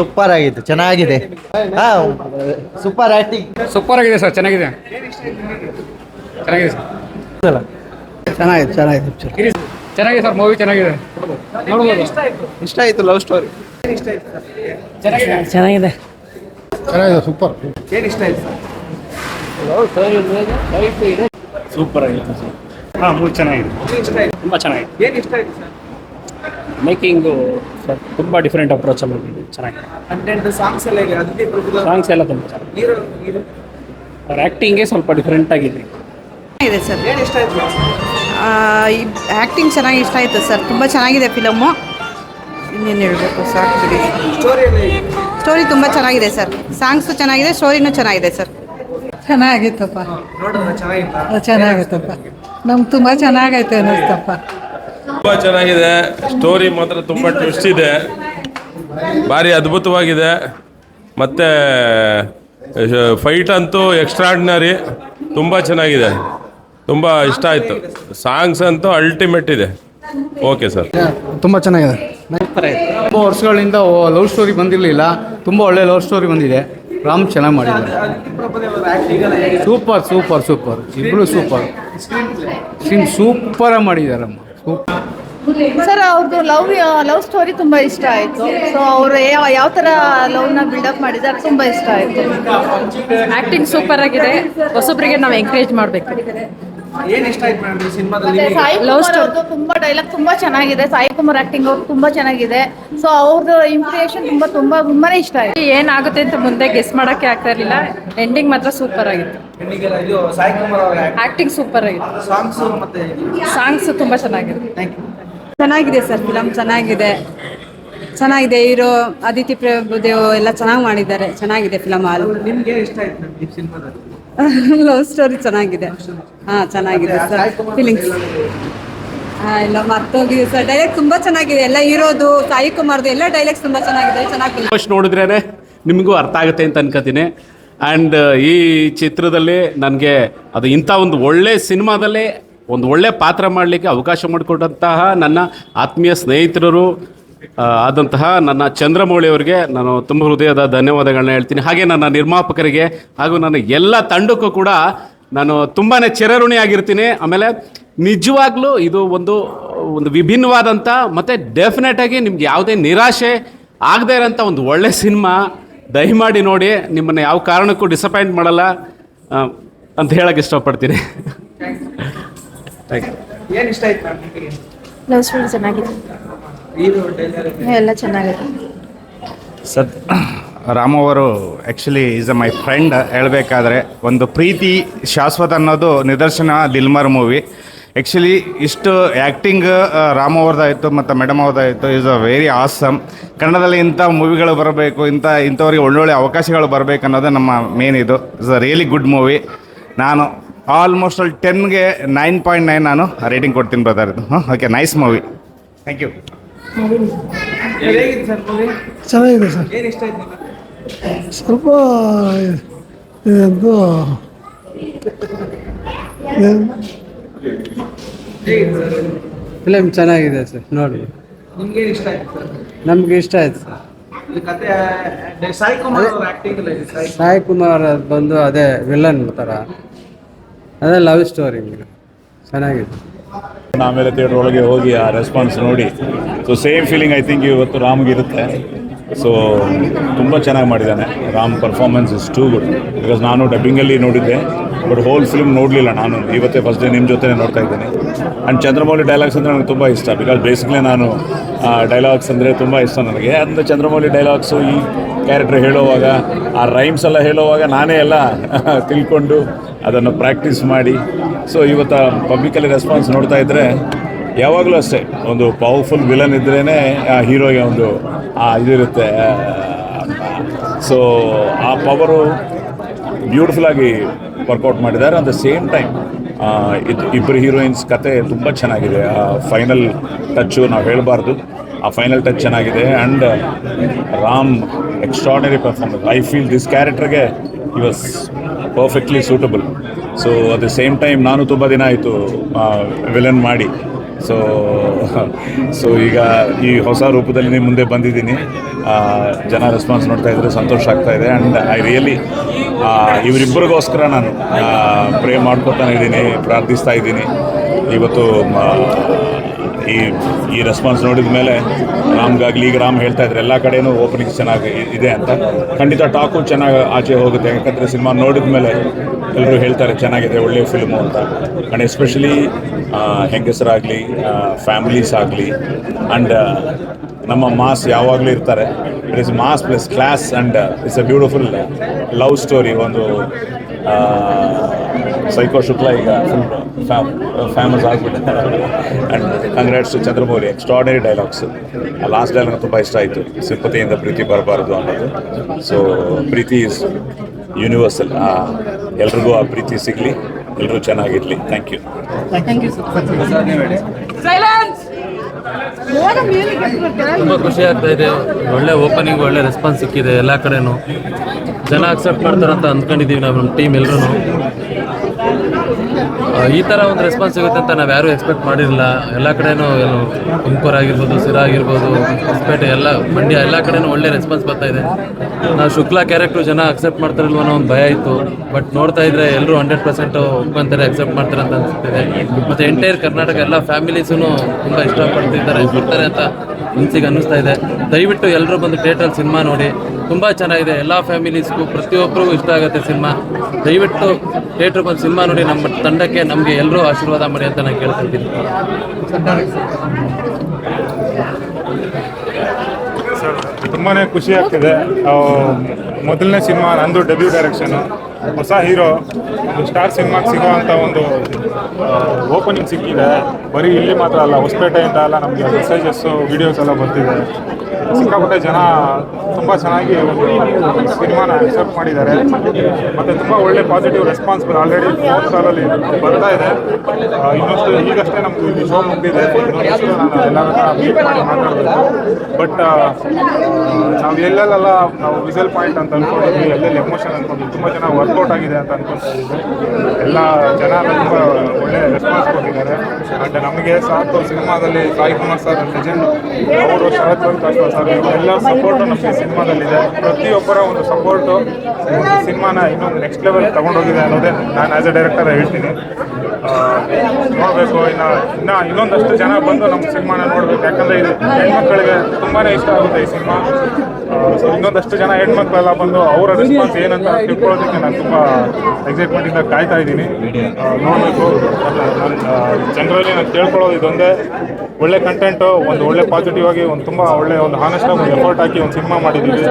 Super ಆಗಿತ್ತು ಚೆನ್ನಾಗಿದೆ. ಹಾ ಸೂಪರ್ ಆಕ್ಟಿಂಗ್ ಸೂಪರ್ ಆಗಿದೆ ಸರ್ ಚೆನ್ನಾಗಿದೆ. ಚೆನ್ನಾಗಿದೆ ಸರ್. ಚೆನ್ನಾಗಿದೆ ಚೆನ್ನಾಗಿದೆ ಚೆನ್ನಾಗಿದೆ. ಸರ್ ಮೂವಿ ಚೆನ್ನಾಗಿದೆ. ನೋಡ್ಬೋದು. ಇಷ್ಟ ಆಯ್ತು. ಲವ್ ಸ್ಟೋರಿ ಚೆನ್ನಾಗಿದೆ. ಚೆನ್ನಾಗಿದೆ. ಚೆನ್ನಾಗಿದೆ ಸೂಪರ್ ಸೂಪರ್ ಆಗಿತ್ತು ಸರ್? ಹಾಂ ಮೂವಿ ಚೆನ್ನಾಗಿದೆ. ತುಂಬ ಚೆನ್ನಾಗಿದೆ. ಮೇಕಿಂಗು ತುಂಬ ಡಿಫ್ರೆಂಟ್ ಅಪ್ರೋಚ್ ಅಲ್ಲಿ ಚೆನ್ನಾಗಿದೆ. ಕಂಟೆಂಟ್ ಸಾಂಗ್ಸ್ ಎಲ್ಲ ಹೇಗೆ? ಅದಕ್ಕೆ ಪ್ರಭುದೇವ ಸಾಂಗ್ಸ್ ಎಲ್ಲ ತುಂಬ ಚೆನ್ನಾಗಿ ಹೀರೋ ಅವ್ರ ಆ್ಯಕ್ಟಿಂಗೇ ಸ್ವಲ್ಪ ಡಿಫ್ರೆಂಟ್ ಆಗಿದೆ. ಇದೆ ಸರ್. ಏನು ಇಷ್ಟ ಆಯ್ತು ಆ್ಯಕ್ಟಿಂಗ್ ಚೆನ್ನಾಗಿ ಇಷ್ಟ ಆಯಿತು ಸರ್. ತುಂಬ ಚೆನ್ನಾಗಿದೆ ಫಿಲಮ್ಮು ಇನ್ನೇನು ಹೇಳಬೇಕು ಸಾಕು ಬಿಡಿ ಸ್ಟೋರಿ ಎಲ್ಲ ಸ್ಟೋರಿ ತುಂಬ ಚೆನ್ನಾಗಿದೆ ಸರ್ ಸಾಂಗ್ಸು ಚೆನ್ನಾಗಿದೆ ಸ್ಟೋರಿನೂ ಚೆನ್ನಾಗಿದೆ ಸರ್ ಚೆನ್ನಾಗಿತ್ತಪ್ಪ. ನೋಡೋಣ ಚೆನ್ನಾಗಿತ್ತ? ಚೆನ್ನಾಗಿತ್ತಪ್ಪ. ನಮ್ಗೆ ತುಂಬ ಚೆನ್ನಾಗೈತೆ ಅನ್ನಿಸ್ತಪ್ಪ. ತುಂಬ ಚೆನ್ನಾಗಿದೆ. ಸ್ಟೋರಿ ಮಾತ್ರ ತುಂಬ ಟ್ವಿಸ್ಟ್ ಇದೆ. ಭಾರಿ ಅದ್ಭುತವಾಗಿದೆ. ಮತ್ತು ಫೈಟ್ ಅಂತೂ ಎಕ್ಸ್ಟ್ರಾರ್ಡಿನರಿ ತುಂಬ ಚೆನ್ನಾಗಿದೆ. ತುಂಬ ಇಷ್ಟ ಆಯಿತು. ಸಾಂಗ್ಸ್ ಅಂತೂ ಅಲ್ಟಿಮೇಟ್ ಇದೆ. ಓಕೆ ಸರ್ ತುಂಬ ಚೆನ್ನಾಗಿದೆ. ತುಂಬ ವರ್ಷಗಳಿಂದ ಲವ್ ಸ್ಟೋರಿ ಬಂದಿರಲಿಲ್ಲ. ತುಂಬ ಒಳ್ಳೆ ಲವ್ ಸ್ಟೋರಿ ಬಂದಿದೆ. ರಾಮ್ ಚೆನ್ನಾಗಿ ಮಾಡಿದ್ದಾರೆ. ಸೂಪರ್ ಸೂಪರ್ ಸೂಪರ್ ಇಬ್ಬರು ಸೂಪರ್ ಸೂಪರಾಗಿ ಮಾಡಿದ್ದಾರಮ್ಮ ಸೂಪರ್ ಸರ್ ಅವ್ರದ್ದು ಲವ್ ಲವ್ ಸ್ಟೋರಿ ತುಂಬಾ ಇಷ್ಟ ಆಯ್ತು. ಸೊ ಅವರು ಯಾವ ತರ ಥರ ಲವ್ನ ಬಿಲ್ಡಪ್ ಅದು ತುಂಬಾ ಇಷ್ಟ ಆಯ್ತು. ಆಕ್ಟಿಂಗ್ ಸೂಪರ್ ಆಗಿದೆ. ಹೊಸೊಬ್ರಿಗೆ ನಾವು ಎಂಕರೇಜ್ ಮಾಡಬೇಕು. ಏನು ಇಷ್ಟ ಆಯ್ತು ಮೇಡಮ್ ಸಿನಿಮಾದಲ್ಲಿ? ಸಾಯಿ ಕುಮಾರ್ ಅವ್ರದ್ದು ತುಂಬ ಡೈಲಾಗ್ ತುಂಬಾ ಚೆನ್ನಾಗಿದೆ. ಸಾಯಿ ಕುಮಾರ್ ಆಕ್ಟಿಂಗ್ ಅವ್ರು ತುಂಬಾ ಚೆನ್ನಾಗಿದೆ. ಸೊ ಅವ್ರದ್ದು ಇಂಪ್ರಿಯೇಷನ್ ತುಂಬಾ ತುಂಬಾ ತುಂಬಾನೇ ಇಷ್ಟ ಆಯ್ತು. ಏನಾಗುತ್ತೆ ಅಂತ ಮುಂದೆ ಗೆಸ್ ಮಾಡೋಕೆ ಆಗ್ತಾ ಇರಲಿಲ್ಲ. ಎಂಡಿಂಗ್ ಮಾತ್ರ ಸೂಪರ್ ಆಗಿತ್ತು. ಹೆಣ್ಣಿಗೆಲ್ಲ ಇದು ಸಾಯಿ ಕುಮಾರ್ ಅವರ ಆಕ್ಟಿಂಗ್ ಸೂಪರ್ ಆಗಿತ್ತು. ಸಾಂಗ್ಸ್ ಮತ್ತೆ ಸಾಂಗ್ಸ್ ತುಂಬಾ ಚೆನ್ನಾಗಿದೆ. ಥ್ಯಾಂಕ್ ಯು ಚೆನ್ನಾಗಿದೆ ಸರ್ ಫಿಲಮ್ ಚೆನ್ನಾಗಿದೆ. ಚೆನ್ನಾಗಿದೆ ಹೀರೋ ಅದಿತಿ ಪ್ರಭುದೇವ್ ಎಲ್ಲ ಚೆನ್ನಾಗಿ ಮಾಡಿದ್ದಾರೆ. ಚೆನ್ನಾಗಿದೆ ಫಿಲಮ್ ಹಾಲು. ನಿಮ್ಗೆ ಇಷ್ಟ ಆಯ್ತು ಈ ಸಿನಿಮಾದಲ್ಲಿ? ಲವ್ ಸ್ಟೋರಿ ಚೆನ್ನಾಗಿದೆ. ಹಾ ಚೆನ್ನಾಗಿದೆ ಸರ್ ಫೀಲಿಂಗ್ಸ್ ಹಾಂ ಎಲ್ಲ ಮರ್ತೋಗಿದೆ ಸರ್ ಡೈರೆಕ್ಟ್ ತುಂಬ ಚೆನ್ನಾಗಿದೆ. ಎಲ್ಲ ಹೀರೋದು ಸಾಯಿ ಕುಮಾರ್ದು ಎಲ್ಲ ಡೈಲಾಗ್ಸ್ ತುಂಬ ಚೆನ್ನಾಗಿದೆ. ಚೆನ್ನಾಗಿ ಫಸ್ಟ್ ನೋಡಿದ್ರೇ ನಿಮಗೂ ಅರ್ಥ ಆಗುತ್ತೆ ಅಂತ ಅನ್ಕೋತೀನಿ. ಆ್ಯಂಡ್ ಈ ಚಿತ್ರದಲ್ಲಿ ನನಗೆ ಅದು ಇಂಥ ಒಂದು ಒಳ್ಳೆ ಸಿನಿಮಾದಲ್ಲಿ ಒಂದು ಒಳ್ಳೆ ಪಾತ್ರ ಮಾಡಲಿಕ್ಕೆ ಅವಕಾಶ ಮಾಡಿಕೊಟ್ಟಂತಹ ನನ್ನ ಆತ್ಮೀಯ ಸ್ನೇಹಿತರು ಆದಂತಹ ನನ್ನ ಚಂದ್ರಮೌಳಿ ಅವರಿಗೆ ನಾನು ತುಂಬ ಹೃದಯದ ಧನ್ಯವಾದಗಳನ್ನ ಹೇಳ್ತೀನಿ. ಹಾಗೆ ನನ್ನ ನಿರ್ಮಾಪಕರಿಗೆ ಹಾಗೂ ನನ್ನ ಎಲ್ಲ ತಂಡಕ್ಕೂ ಕೂಡ ನಾನು ತುಂಬಾ ಚಿರಋಣಿಯಾಗಿರ್ತೀನಿ ಆಮೇಲೆ ನಿಜವಾಗ್ಲೂ ಇದು ಒಂದು ಒಂದು ವಿಭಿನ್ನವಾದಂಥ ಮತ್ತು ಡೆಫಿನೆಟಾಗಿ ನಿಮ್ಗೆ ಯಾವುದೇ ನಿರಾಶೆ ಆಗದೇ ಇರೋಂಥ ಒಂದು ಒಳ್ಳೆ ಸಿನಿಮಾ ದಯಮಾಡಿ ನೋಡಿ. ನಿಮ್ಮನ್ನು ಯಾವ ಕಾರಣಕ್ಕೂ ಡಿಸಪಾಯಿಂಟ್ ಮಾಡಲ್ಲ ಅಂತ ಹೇಳಕ್ಕೆ ಇಷ್ಟಪಡ್ತೀನಿ. ಥ್ಯಾಂಕ್ ಯು ಏನು ಇಷ್ಟ ಆಯ್ತು ಮೇಡಮ್ ನಿಮಗೆ? ಲವ್ ಸ್ಟೋರಿ ಚೆನ್ನಾಗಿದೆ. ಎಲ್ಲ ಚೆನ್ನಾಗಿದೆ ಸದ್ ರಾಮ್ ಅವರು actually is a my friend ಹೇಳಬೇಕಾದ್ರೆ ಒಂದು ಪ್ರೀತಿ ಶಾಶ್ವತ ಅನ್ನೋದು ನಿದರ್ಶನ ದಿಲ್ಮರ್ ಮೂವಿ ಆ್ಯಕ್ಚುಲಿ ಇಷ್ಟು ಆ್ಯಕ್ಟಿಂಗ್ ರಾಮ್ ಅವ್ರದ್ದಾಯಿತು ಮತ್ತು ಮೇಡಮ್ ಅವ್ರದ್ದಾಯಿತು ಈಸ್ ಅ ವೆರಿ ಆಸಮ್ ಕನ್ನಡದಲ್ಲಿ ಇಂಥ ಮೂವಿಗಳು ಬರಬೇಕು ಇಂಥ ಇಂಥವ್ರಿಗೆ ಒಳ್ಳೊಳ್ಳೆ ಅವಕಾಶಗಳು ಬರಬೇಕು ಅನ್ನೋದು ನಮ್ಮ ಮೇನ್ ಇದು. Is a really good movie ನಾನು ಆಲ್ಮೋಸ್ಟ್ ಅಲ್ಲಿ ಟೆನ್ಗೆ ನೈನ್ ಪಾಯಿಂಟ್ ನೈನ್ ನಾನು ರೇಟಿಂಗ್ ಕೊಡ್ತೀನಿ ಬ್ರದರ್ ಇದು. ಹಾಂ okay nice movie thank you ಚೆನ್ನಾಗಿದೆ ಸರ್. ಏನು ಇಷ್ಟ ಆಯ್ತು ಸ್ವಲ್ಪ ಇದು ಹೇಗಿತ್ತು ಸರ್? ಫಿಲಮ್ ಚೆನ್ನಾಗಿದೆ ಸರ್ ನೋಡಿ. ನಿಮ್ಗೆ ಇಷ್ಟ ಆಯ್ತು ಸರ್? ನಮ್ಗೆ ಇಷ್ಟ ಆಯ್ತು ಸರ್. ಸಾಯಿ ಕುಮಾರ್ ಸಾಯಿ ಬಂದು ಅದೇ ವಿಲನ್ ಥರ ಅದೇ ಲವ್ ಸ್ಟೋರಿ ಚೆನ್ನಾಗಿದೆ. ಆಮೇಲೆ ಥಿಯೇಟ್ರ್ ಒಳಗೆ ಹೋಗಿ ಆ ರೆಸ್ಪಾನ್ಸ್ ನೋಡಿ. So same feeling I think ಇವತ್ತು ರಾಮ್ಗಿರುತ್ತೆ ಸೊ ತುಂಬ ಚೆನ್ನಾಗಿ ಮಾಡಿದ್ದಾನೆ. Ram performance is too good because ನಾನು ಡಬ್ಬಿಂಗಲ್ಲಿ ನೋಡಿದ್ದೆ ಬಟ್ ಹೋಲ್ ಫಿಲ್ಮ್ ನೋಡಲಿಲ್ಲ ನಾನು. ಇವತ್ತೇ ಫಸ್ಟ್ ಡೇ ನಿಮ್ಮ ಜೊತೆ ನೋಡ್ತಾ ಇದ್ದೇನೆ. ಆ್ಯಂಡ್ ಚಂದ್ರಮೌಳಿ ಡೈಲಾಗ್ಸ್ ಅಂದರೆ ನನಗೆ ತುಂಬ ಇಷ್ಟ. ಬಿಕಾಸ್ ಬೇಸಿಕ್ಲಿ ನಾನು ಡೈಲಾಗ್ಸ್ ಅಂದರೆ ತುಂಬ ಇಷ್ಟ ನನಗೆ. ಅಂದರೆ ಚಂದ್ರಮೌಳಿ ಡೈಲಾಗ್ಸು ಈ ಕ್ಯಾರೆಕ್ಟರ್ ಹೇಳುವಾಗ, ಆ ರೈಮ್ಸ್ ಎಲ್ಲ ಹೇಳೋವಾಗ ನಾನೇ ಎಲ್ಲ ತಿಳ್ಕೊಂಡು ಅದನ್ನು ಪ್ರಾಕ್ಟೀಸ್ ಮಾಡಿ. ಸೊ ಇವತ್ತು ಪಬ್ಲಿಕಲ್ಲಿ ರೆಸ್ಪಾನ್ಸ್ ನೋಡ್ತಾ ಇದ್ದರೆ ಯಾವಾಗಲೂ ಅಷ್ಟೇ, ಒಂದು ಪವರ್ಫುಲ್ ವಿಲನ್ ಇದ್ರೇ ಆ ಹೀರೋಗೆ ಒಂದು, ಆ ಇದಿರುತ್ತೆ ಸೊ ಆ ಪವರು ಬ್ಯೂಟಿಫುಲ್ಲಾಗಿ ವರ್ಕೌಟ್ ಮಾಡಿದ್ದಾರೆ. ಅಟ್ ದ ಸೇಮ್ ಟೈಮ್ ಇದು ಇಬ್ಬರು ಹೀರೋಯಿನ್ಸ್ ಕತೆ ತುಂಬ ಚೆನ್ನಾಗಿದೆ. ಆ ಫೈನಲ್ ಟಚ್ಚು ನಾವು ಹೇಳಬಾರ್ದು. ಆ ಫೈನಲ್ ಟಚ್ ಚೆನ್ನಾಗಿದೆ. And Ram extraordinary performance I feel this ಕ್ಯಾರೆಕ್ಟರ್ಗೆ he was perfectly suitable so at the same time ನಾನು ತುಂಬ ದಿನ ಆಯಿತು ವಿಲನ್ ಮಾಡಿ. ಸೊ ಸೊ ಈಗ ಈ ಹೊಸ ರೂಪದಲ್ಲಿ ಮುಂದೆ ಬಂದಿದ್ದೀನಿ. ಜನ ರೆಸ್ಪಾನ್ಸ್ ನೋಡ್ತಾ ಇದ್ದರೆ ಸಂತೋಷ ಆಗ್ತಾ ಇದೆ. ಆ್ಯಂಡ್ ಐ ರಿಯಲಿ ಇವರಿಬ್ಬರಿಗೋಸ್ಕರ ನಾನು ಪ್ರೇ ಮಾಡ್ಕೊತಾನೆ ಇದ್ದೀನಿ, ಪ್ರಾರ್ಥಿಸ್ತಾ ಇದ್ದೀನಿ. ಇವತ್ತು ಈ ಈ ರೆಸ್ಪಾನ್ಸ್ ನೋಡಿದ ಮೇಲೆ ರಾಮ್ಗಾಗಲಿ ಈಗ ರಾಮ್ ಹೇಳ್ತಾ ಇದ್ದಾರೆ ಎಲ್ಲ ಕಡೆನೂ ಓಪನಿಂಗ್ ಚೆನ್ನಾಗಿ ಇದೆ ಅಂತ. ಖಂಡಿತ ಟಾಕು ಚೆನ್ನಾಗಿ ಆಚೆ ಹೋಗುತ್ತೆ, ಯಾಕಂದರೆ ಸಿನಿಮಾ ನೋಡಿದ ಮೇಲೆ ಎಲ್ಲರೂ ಹೇಳ್ತಾರೆ, ಚೆನ್ನಾಗಿದೆ ಒಳ್ಳೆಯ ಫಿಲ್ಮು ಅಂತ. ಆ್ಯಂಡ್ ಎಸ್ಪೆಷಲಿ ಹೆಂಗಸರಾಗಲಿ ಫ್ಯಾಮಿಲೀಸ್ ಆಗಲಿ ಆ್ಯಂಡ್ ನಮ್ಮ ಮಾಸ್ ಯಾವಾಗಲೂ ಇರ್ತಾರೆ. It is mass plus class and it's a beautiful love story ಒಂದು ಸೈಕೋ ಶುಕ್ಲ ಈಗ full famous ಆಗಿಬಿಟ್ಟೆ. And congrats Chandramouli extraordinary dialogues ಆ ಲಾಸ್ಟ್ ಡೈಲಾಗ್ ತುಂಬ ಇಷ್ಟ ಆಯಿತು. ಸಿಂಪತಿಯಿಂದ ಪ್ರೀತಿ ಬರಬಾರ್ದು ಅನ್ನೋದು. ಸೊ ಪ್ರೀತಿ ಇಸ್ ಯೂನಿವರ್ಸಲ್ ಎಲ್ರಿಗೂ ಆ ಪ್ರೀತಿ ಸಿಗಲಿ ಎಲ್ಲರೂ ಚೆನ್ನಾಗಿರಲಿ. ಥ್ಯಾಂಕ್ ಯು ತುಂಬ ಖುಷಿ ಆಗ್ತಾ ಇದೆ. ಒಳ್ಳೆ ಓಪನಿಂಗ್ ಒಳ್ಳೆ ರೆಸ್ಪಾನ್ಸ್ ಸಿಕ್ಕಿದೆ ಎಲ್ಲ ಕಡೆನೂ. ಜನ ಅಕ್ಸೆಪ್ಟ್ ಮಾಡ್ತಾರಂತ ಅಂದ್ಕೊಂಡಿದ್ದೀವಿ ನಾವು ನಮ್ಮ ಟೀಮ್ ಎಲ್ಲರೂ ಈ ಥರ ಒಂದು ರೆಸ್ಪಾನ್ಸ್ ಸಿಗುತ್ತೆ ಅಂತ ನಾವು ಯಾರೂ ಎಕ್ಸ್ಪೆಕ್ಟ್ ಮಾಡಿರಲಿಲ್ಲ. ಎಲ್ಲ ಕಡೆನೂ ಏನು ತುಮಕೂರು ಆಗಿರ್ಬೋದು ಸಿರಾ ಆಗಿರ್ಬೋದು, ಹೊಸಪೇಟೆ ಎಲ್ಲ, ಮಂಡ್ಯ ಎಲ್ಲ ಕಡೆನೂ ಒಳ್ಳೆ ರೆಸ್ಪಾನ್ಸ್ ಬರ್ತಾ ಇದೆ. ನಾವು ಶುಕ್ಲಾ ಕ್ಯಾರೆಕ್ಟ್ರು ಜನ ಅಕ್ಸೆಪ್ಟ್ ಮಾಡ್ತಾರಲ್ವ ಅನ್ನೋ ಒಂದು ಭಯ ಇತ್ತು. ಬಟ್ ನೋಡ್ತಾ ಇದ್ರೆ ಎಲ್ಲರೂ ಹಂಡ್ರೆಡ್ ಪರ್ಸೆಂಟ್ ಒಪ್ಕೊಂತಾರೆ ಅಕ್ಸೆಪ್ಟ್ ಮಾಡ್ತಾರೆ ಅಂತ ಅನಿಸ್ತಿದೆ ಮತ್ತು ಎಂಟೈರ್ ಕರ್ನಾಟಕ ಎಲ್ಲ ಫ್ಯಾಮಿಲೀಸೂ ತುಂಬ ಇಷ್ಟಪಡ್ತಿದ್ದಾರೆ ಬರ್ತಾರೆ ಅಂತ ಮನ್ಸಿಗೆ ಅನ್ನಿಸ್ತಾ ಇದೆ. ದಯವಿಟ್ಟು ಎಲ್ಲರೂ ಬಂದು ಥಿಯೇಟ್ರಲ್ಲಿ ಸಿನಿಮಾ ನೋಡಿ. ತುಂಬ ಚೆನ್ನಾಗಿದೆ. ಎಲ್ಲ ಫ್ಯಾಮಿಲೀಸ್ಗೂ ಪ್ರತಿಯೊಬ್ಬರಿಗೂ ಇಷ್ಟ ಆಗುತ್ತೆ ಸಿನಿಮಾ ದಯವಿಟ್ಟು ಥಿಯೇಟ್ರ್ ಬಂದು ಸಿನಿಮಾ ನೋಡಿ. ನಮ್ಮ ತಂಡಕ್ಕೆ ನಮಗೆ ಎಲ್ಲರೂ ಆಶೀರ್ವಾದ ಮಾಡಿ ಅಂತ ನಾನು ಕೇಳ್ಕೊಳ್ತೀನಿ. ತುಂಬಾ ಖುಷಿ ಆಗ್ತಿದೆ. ಮೊದಲನೇ ಸಿನಿಮಾ, ನಂದು ಡೆಬ್ಯೂ ಡೈರೆಕ್ಷನ್ ಹೊಸ ಹೀರೋ, ಒಂದು ಸ್ಟಾರ್ ಸಿನಿಮಾಗೆ ಸಿಗೋ ಅಂತ ಒಂದು ಓಪನಿಂಗ್ ಸಿಕ್ಕಿದೆ. ಬರೀ ಇಲ್ಲಿ ಮಾತ್ರ ಅಲ್ಲ, ಹೊಸಪೇಟೆಯಿಂದ ಅಲ್ಲ ನಮಗೆ ಮೆಸೇಜಸ್ಸು ವೀಡಿಯೋಸ್ ಎಲ್ಲ ಬರ್ತಿದೆ. ಸಿಕ್ಕಾಪಟ್ಟೆ ಜನ ತುಂಬ ಚೆನ್ನಾಗಿ ಒಂದು ಸಿನಿಮಾನ ಅಕ್ಸೆಪ್ಟ್ ಮಾಡಿದ್ದಾರೆ. ಮತ್ತು ತುಂಬ ಒಳ್ಳೆ ಪಾಸಿಟಿವ್ ರೆಸ್ಪಾನ್ಸ್ ಆಲ್ರೆಡಿ ಫೋನ್ ಕಾಲಲ್ಲಿ ಬರ್ತಾ ಇದೆ. ಇನ್ನೊಂದು ಈಗಷ್ಟೇ ನಮ್ಮದು ಇಲ್ಲಿ ಶೋ ಮುಗಿದಿದೆ. ನಾನು ಮೀಟ್ ಮಾಡಿ ಬಟ್ ನಾವು ಎಲ್ಲೆಲ್ಲ ನಾವು ವಿಸಲ್ ಪಾಯಿಂಟ್ ಅಂತ ಅನ್ಕೊಂಡಿದ್ವಿ, ಎಲ್ಲೆಲ್ಲಿ ಎಮೋಷನ್ ಅಂದ್ಕೊಂಡು ತುಂಬ ಜನ ವರ್ಕೌಟ್ ಆಗಿದೆ ಅಂತ ಅನ್ಕೊತಾ ಎಲ್ಲ ಜನ ತುಂಬ ಒಳ್ಳೆ ರೆಸ್ಪಾನ್ಸ್ ಕೊಟ್ಟಿದ್ದಾರೆ. ಆ್ಯಂಡ್ ನಮಗೆ ಸಾಕು ಸಿನಿಮಾದಲ್ಲಿ ಸಾಯಿ ಕುಮಾರ್ ಸರ್ ಲೆಜೆಂಡ್ ಅವರು ಶರತ್ ಸರ್ ಎಲ್ಲ ಸಪೋರ್ಟು ನಮಗೆ ಸಿನಿಮಾದಲ್ಲಿದೆ. ಪ್ರತಿಯೊಬ್ಬರ ಒಂದು ಸಪೋರ್ಟು ಸಿನಿಮಾನ ಇನ್ನೊಂದು ನೆಕ್ಸ್ಟ್ ಲೆವೆಲ್ ತಗೊಂಡೋಗಿದೆ ಅನ್ನೋದೇ ನಾನು ಆ್ಯಸ್ ಎ ಡೈರೆಕ್ಟರ್ ಹೇಳ್ತೀನಿ. ನೋಡಬೇಕು ಇನ್ನು ಇನ್ನು ಇನ್ನೊಂದಷ್ಟು ಜನ ಬಂದು ನಮ್ಮ ಸಿನಿಮಾನ ನೋಡಬೇಕು. ಯಾಕಂದರೆ ಇದು ಹೆಣ್ಮಕ್ಳಿಗೆ ತುಂಬಾ ಇಷ್ಟ ಆಗುತ್ತೆ ಈ ಸಿನಿಮಾ. ಸೊ ಇನ್ನೊಂದಷ್ಟು ಜನ ಹೆಣ್ಮಕ್ಳೆಲ್ಲ ಬಂದು ಅವರ ರೆಸ್ಪಾನ್ಸ್ ಏನಂತ ತಿಳ್ಕೊಳ್ಳೋದಕ್ಕೆ ನಾನು ತುಂಬ ಎಕ್ಸೈಟ್ಮೆಂಟಿಂದ ಕಾಯ್ತಾ ಇದ್ದೀನಿ. ನೋಡಬೇಕು. ಜನರಲ್ಲಿ ನಾನು ಕೇಳ್ಕೊಳ್ಳೋದು ಇದೊಂದೇ. ಒಳ್ಳೆ ಕಂಟೆಂಟು ಒಂದು ಒಳ್ಳೆ ಪಾಸಿಟಿವ್ ಆಗಿ, ಒಂದು ತುಂಬ ಒಳ್ಳೆ, ಒಂದು ಹಾನೆಸ್ಟ್ ಆಗಿ, ಒಂದು ಎಫರ್ಟ್ ಹಾಕಿ, ಒಂದು ಸಿನಿಮಾ ಮಾಡಿದ್ದೀವಿ.